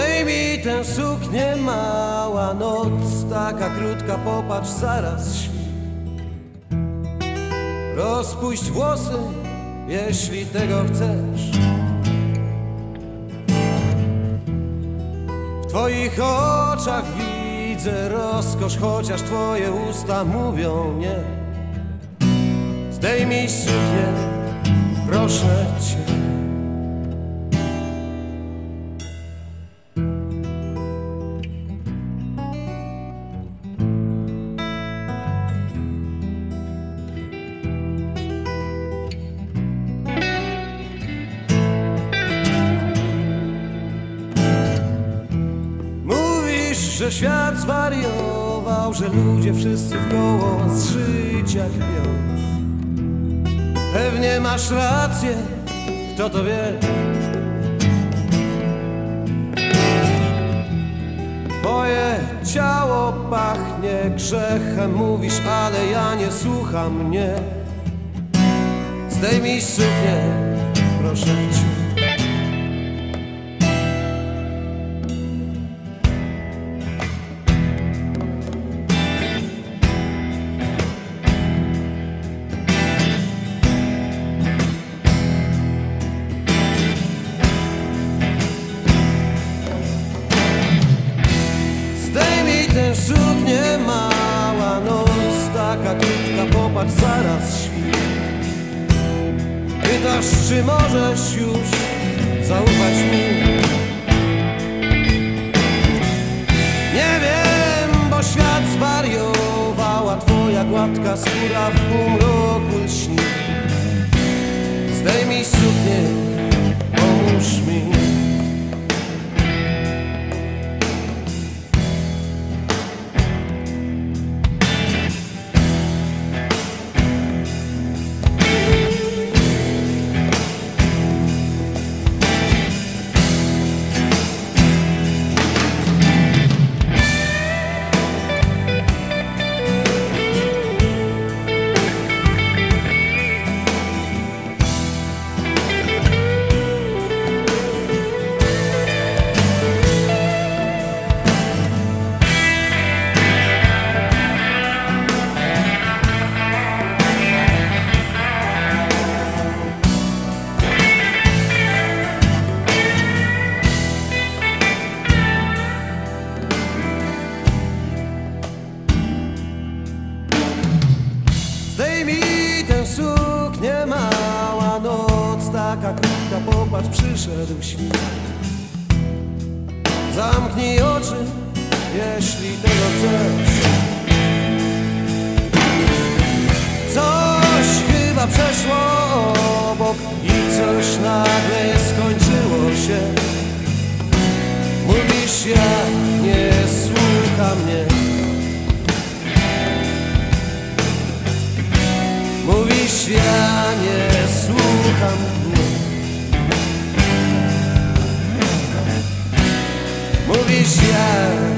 Zdejmij tę suknię, mała noc, taka krótka, popatrz, zaraz. Rozpuść włosy, jeśli tego chcesz. W twoich oczach widzę rozkosz, chociaż twoje usta mówią nie. Zdejmij suknię, proszę cię. Że świat zwariował, że ludzie wszyscy wkoło z życia kpią. Pewnie masz rację, kto to wie. Twoje ciało pachnie grzechem, mówisz, ale ja nie słucham mnie. Zdejmij suknię, proszę cię. Suknię, mała noc, taka krótka, popatrz, zaraz świt. Pytasz, czy możesz już zaufać mi? Nie wiem, bo świat zwariowała twoja gładka skóra w półmroku lśni. Zdejmij suknię, pomóż mi. Popatrz, przyszedł świt. Zamknij oczy, jeśli tego chcesz. Coś chyba przeszło obok i coś nagle skończyło się. Mówisz, ja nie słucham mnie. Mówisz, ja nie słucham vigiar.